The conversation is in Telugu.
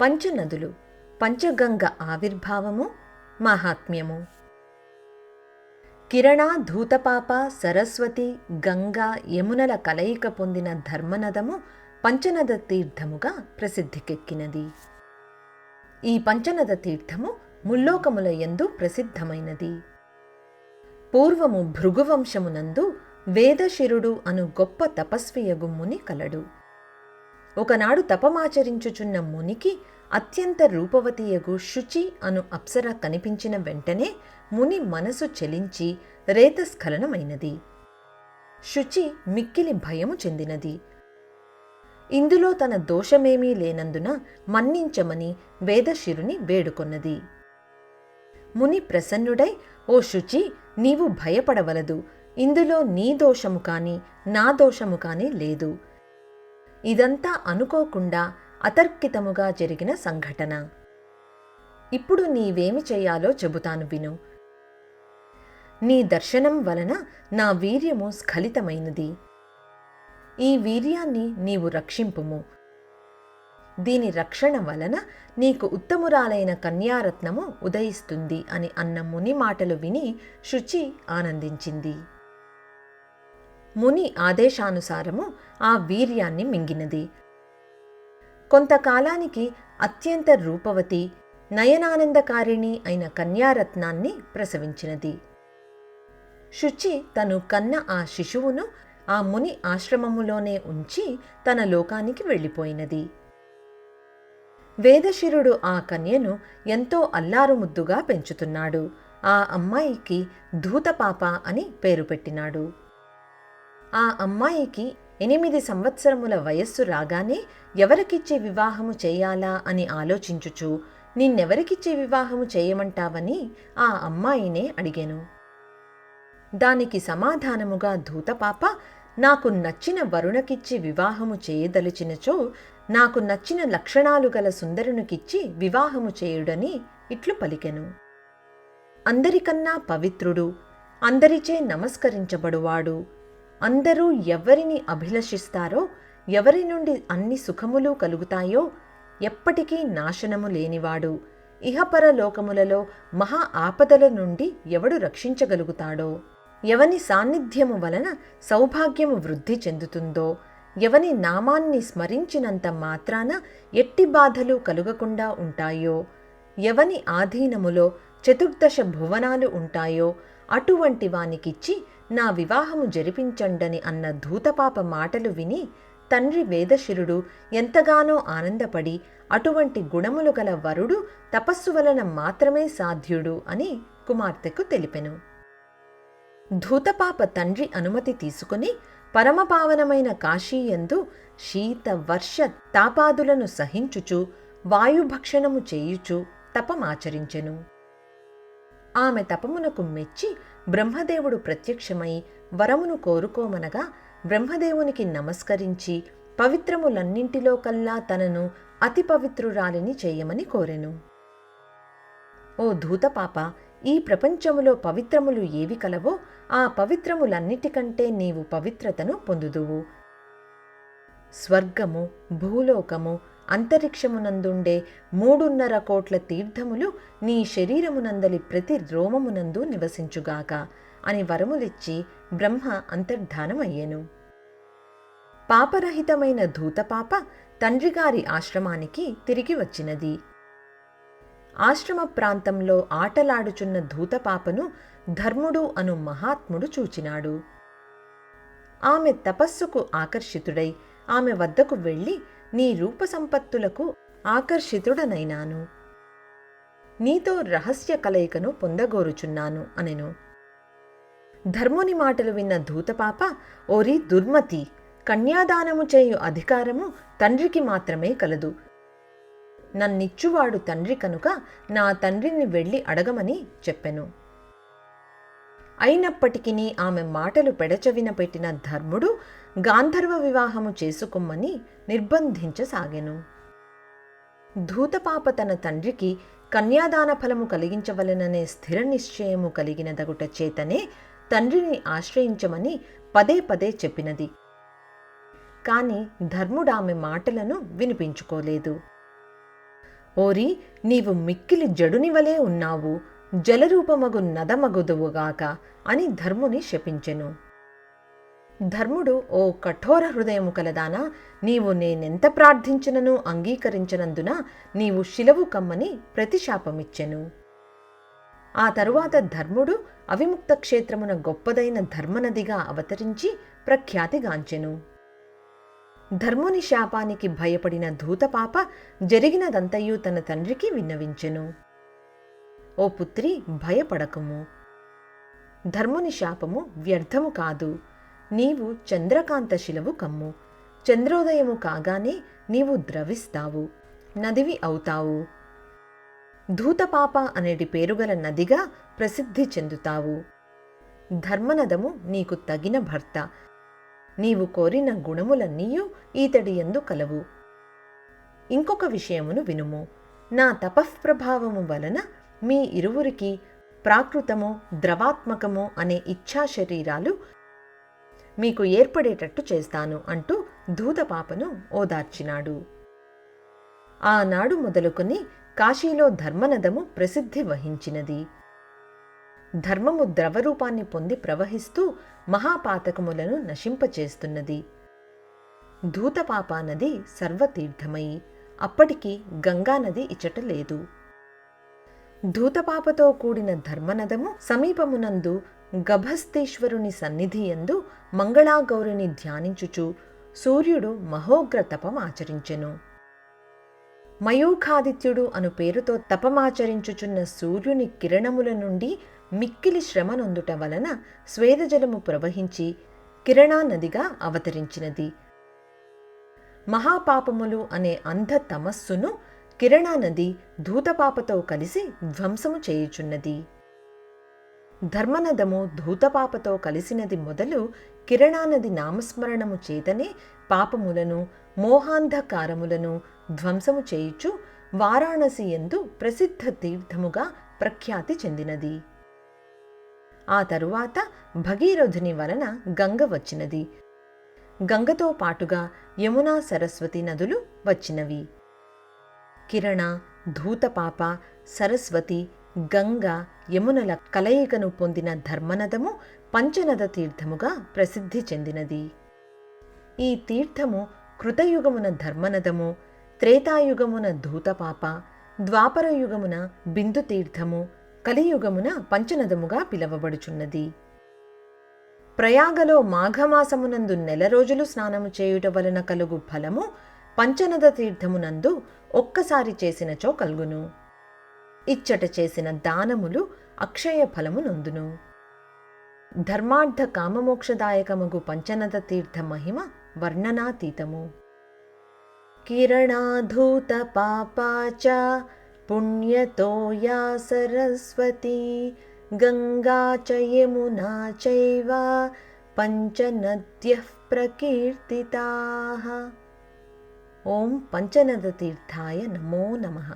పంచనదులు పంచగంగ ఆవిర్భావము మాహాత్మ్యము. కిరణ ధూతపాప సరస్వతి గంగా యమునల కలయిక పొందిన ధర్మనదము పంచనద తీర్థముగా ప్రసిద్ధికెక్కినది. ఈ పంచనద తీర్థము ముల్లోకముల యందు ప్రసిద్ధమైనది. పూర్వము భృగువంశమునందు వేదశిరుడు అను గొప్ప తపస్వియగు ముని కలడు. ఒకనాడు తపమాచరించుచున్న మునికి అత్యంత రూపవతియగు శుచి అను అప్సర కనిపించిన వెంటనే ముని మనసు చెలించి రేతస్ఖలనమైనది. శుచి మిక్కిలి భయము చెందినది. ఇందులో తన దోషమేమీ లేనందున మన్నించమని వేదశిరుని వేడుకొన్నది. ముని ప్రసన్నుడై ఓ శుచి నీవు భయపడవలదు. ఇందులో నీ దోషము కాని నా దోషము కాని లేదు. ఇదంతా అనుకోకుండా అతర్కితముగా జరిగిన సంఘటన. ఇప్పుడు నీవేమి చెయ్యాలో చెబుతాను విను. నీ దర్శనం వలన నా వీర్యము స్ఖలితమైనది. ఈ వీర్యాన్ని నీవు రక్షింపుము. దీని రక్షణ వలన నీకు ఉత్తమురాలైన కన్యారత్నము ఉదయిస్తుంది అని అన్న ముని మాటలు విని శుచి ఆనందించింది. ముని ఆదేశానుసారము ఆ వీర్యాన్ని మింగినది. కొంతకాలానికి అత్యంత రూపవతి నయనానందకారిణి అయిన కన్యారత్నాన్ని ప్రసవించినది. శుచి తను కన్న ఆ శిశువును ఆ ముని ఆశ్రమములోనే ఉంచి తన లోకానికి వెళ్ళిపోయినది. వేదశిరుడు ఆ కన్యను ఎంతో అల్లారుముద్దుగా పెంచుతున్నాడు. ఆ అమ్మాయికి ధూతపాప అని పేరు పెట్టినాడు. ఆ అమ్మాయికి ఎనిమిది సంవత్సరముల వయస్సు రాగానే ఎవరికిచ్చి వివాహము చేయాలా అని ఆలోచించుచు నిన్నెవరికిచ్చి వివాహము చేయమంటావని ఆ అమ్మాయినే అడిగాను. దానికి సమాధానముగా దూతపాప నాకు నచ్చిన వరుణకిచ్చి వివాహము చేయదలిచినచో నాకు నచ్చిన లక్షణాలు గల సుందరునికిచ్చి వివాహము చేయుడని ఇట్లు పలికెను. అందరికన్నా పవిత్రుడు అందరిచే నమస్కరించబడువాడు అందరూ ఎవరిని అభిలషిస్తారో ఎవరి నుండి అన్ని సుఖములు కలుగుతాయో ఎప్పటికీ నాశనము లేనివాడు. ఇహపర లోకములలో మహా ఆపదల నుండి ఎవడు రక్షించగలుగుతాడో? ఎవని సాన్నిధ్యము వలన సౌభాగ్యము వృద్ధి చెందుతుందో? ఎవని నామాన్ని స్మరించినంత మాత్రాన ఎట్టి బాధలు కలుగకుండా ఉంటాయో? ఎవని ఆధీనములో చతుర్దశ భువనాలు ఉంటాయో? అటువంటి వానికిచ్చి నా వివాహము జరిపించండని అన్న ధూతపాప మాటలు విని తండ్రి వేదశిరుడు ఎంతగానో ఆనందపడి అటువంటి గుణములు గల వరుడు తపస్సు వలన మాత్రమే సాధ్యుడు అని కుమార్తెకు తెలిపెను. ధూతపాప తండ్రి అనుమతి తీసుకుని పరమపావనమైన కాశీయందు శీత వర్ష తాపాదులను సహించుచు వాయుభక్షణము చేయుచు తపమాచరించెను ఆమె తపమునకు మెచ్చి బ్రహ్మదేవుడు ప్రత్యక్షమై వరమును కోరుకోమనగా బ్రహ్మదేవునికి నమస్కరించి పవిత్రములన్నింటిలో కల్లా తనను అతి పవిత్రురాలిని చేయమని కోరెను. ఓ ధూతపాప ఈ ప్రపంచములో పవిత్రములు ఏవి కలవో ఆ పవిత్రములన్నిటికంటే నీవు పవిత్రతను పొందుదువు. స్వర్గము భూలోకము అంతరిక్షమునందుండే మూడున్నర కోట్ల తీర్థములు నీ శరీరమునందలి ప్రతి రోమమునందు నివసించుగాక అని వరములిచ్చి బ్రహ్మ అంతర్ధానమయ్యేను. పాపరహితమైన ధూతపాప తండ్రిగారి ఆశ్రమానికి తిరిగి వచ్చినది ఆశ్రమ ప్రాంతంలో ఆటలాడుచున్న ధూతపాపను ధర్ముడు అను మహాత్ముడు చూచినాడు. ఆమె తపస్సుకు ఆకర్షితుడై ఆమె వద్దకు వెళ్ళి నీ రూప సంపత్తులకు ఆకర్షితుడనైనాను. నీతో రహస్య కలయికను పొందగోరుచున్నాను అనెను. ధర్ముని మాటలు విన్న దూతపాప ఓరి దుర్మతి కన్యాదానము చేయు అధికారము తండ్రికి మాత్రమే కలదు. నన్నిచ్చువాడు తండ్రి కనుక నా తండ్రిని వెళ్ళి అడగమని చెప్పెను. అయినప్పటికీ ఆమె మాటలు పెడచవిన పెట్టిన ధర్ముడు గాంధర్వ వివాహము చేసుకొమ్మని నిర్బంధించసాగెను. ధూతపాప తన తండ్రికి కన్యాదాన ఫలము కలిగించవలననే స్థిర నిశ్చయము కలిగిన దగుట చేతనే తండ్రిని ఆశ్రయించమని పదే పదే చెప్పినది. కాని ధర్ముడామె మాటలను వినిపించుకోలేదు. ఓరి నీవు మిక్కిలి జడునివలే ఉన్నావు. జలరూపమగు నదమగుదువుగాక అని ధర్ముని శపించెను. ధర్ముడు ఓ కఠోర హృదయము కలదానా నీవు నేనెంత ప్రార్థించినను అంగీకరించనందున నీవు శిలవు కమ్మని ప్రతిశాపమిచ్చెను. ఆ తరువాత ధర్ముడు అవిముక్త క్షేత్రమున గొప్పదైన ధర్మనదిగా అవతరించి ప్రఖ్యాతిగాంచెను. ధర్ముని శాపానికి భయపడిన ధూతపాప జరిగినదంతయు తన తండ్రికి విన్నవించెను. ఓ పుత్రి భయపడకము. ధర్ముని శాపము వ్యర్థము కాదు. నీవు చంద్రకాంత శిలవు కమ్ము. చంద్రోదయము కాగానే నీవు ద్రవిస్తావు. నదివి అవుతావు. ధూతపాప అనేటి పేరుగల నదిగా ప్రసిద్ధి చెందుతావు. ధర్మనదము నీకు తగిన భర్త. నీవు కోరిన గుణములన్నీయూ ఈతడి ఎందు కలవు. ఇంకొక విషయమును వినుము. నా తపఃప్రభావము వలన మీ ఇరువురికి ప్రాకృతము ద్రవాత్మకము అనే ఇచ్ఛా శరీరాలు మీకు ఏర్పడేటట్టు చేస్తాను అంటూ దూతపాపను ఓదార్చినాడు. ఆనాడు మొదలుకొని కాశీలో ధర్మనదము ప్రసిద్ధి వహించినది. ధర్మము ద్రవరూపాన్ని పొంది ప్రవహిస్తూ మహాపాతకములను నశింపచేస్తున్నది. దూతపాపా నది సర్వతీర్థమయి అప్పటికి గంగానది ఇచట లేదు. ధూతపాపతో కూడిన ధర్మనదము సమీపమునందు గభస్తీశ్వరుని సన్నిధి యందు మంగళాగౌరిని ధ్యానించుచు సూర్యుడు మహోగ్ర తపం ఆచరించెను. మయూఖాదిత్యుడు అను పేరుతో తపమాచరించుచున్న సూర్యుని కిరణముల నుండి మిక్కిలి శ్రమ నొందుట వలన స్వేదజలము ప్రవహించి కిరణా నదిగా అవతరించినది. మహాపాపములు అనే అంధ తమస్సును కిరణా నది ధూతపాపతో కలిసి ధ్వంసము చేయుచున్నది. ధర్మనదము ధూతపాపతో కలిసినది మొదలు కిరణానది నామస్మరణము చేతనే పాపములను మోహాంధకారములను ధ్వంసము చేయుచు వారాణసి ఎందు ప్రసిద్ధ తీర్థముగా ప్రఖ్యాతి చెందినది. ఆ తరువాత భగీరథుని వలన గంగ వచ్చినది. గంగతో పాటుగా యమునా సరస్వతి నదులు వచ్చినవి. కిరణ ధూతపాప సరస్వతి గంగ యమునల కలయికను పొందిన ధర్మనదము పంచనద తీర్థముగా ప్రసిద్ధి చెందినది. ఈ తీర్థము కృతయుగమున ధర్మనదము త్రేతాయుగమున ధూతపాప ద్వాపరయుగమున బిందు తీర్థము కలియుగమున పంచనదముగా పిలవబడుచున్నది. ప్రయాగలో మాఘమాసమునందు నెల రోజులు స్నానము చేయుట వలన కలుగు ఫలము పంచనద తీర్థమునందు ఒక్కసారి చేసినచో కలుగును ఇచ్చట చేసిన దానములు అక్షయ ఫలము నొందును. ధర్మార్థ కామమోక్షదాయకమగు పంచనద తీర్థ మహిమ వర్ణనాతీతము. కిరణాధూత పాపాచ పుణ్యతో యా సరస్వతి గంగా చ యమునా చైవ పంచనద్య ప్రకీర్తితా. ఓం పంచనద తీర్థాయ నమో నమః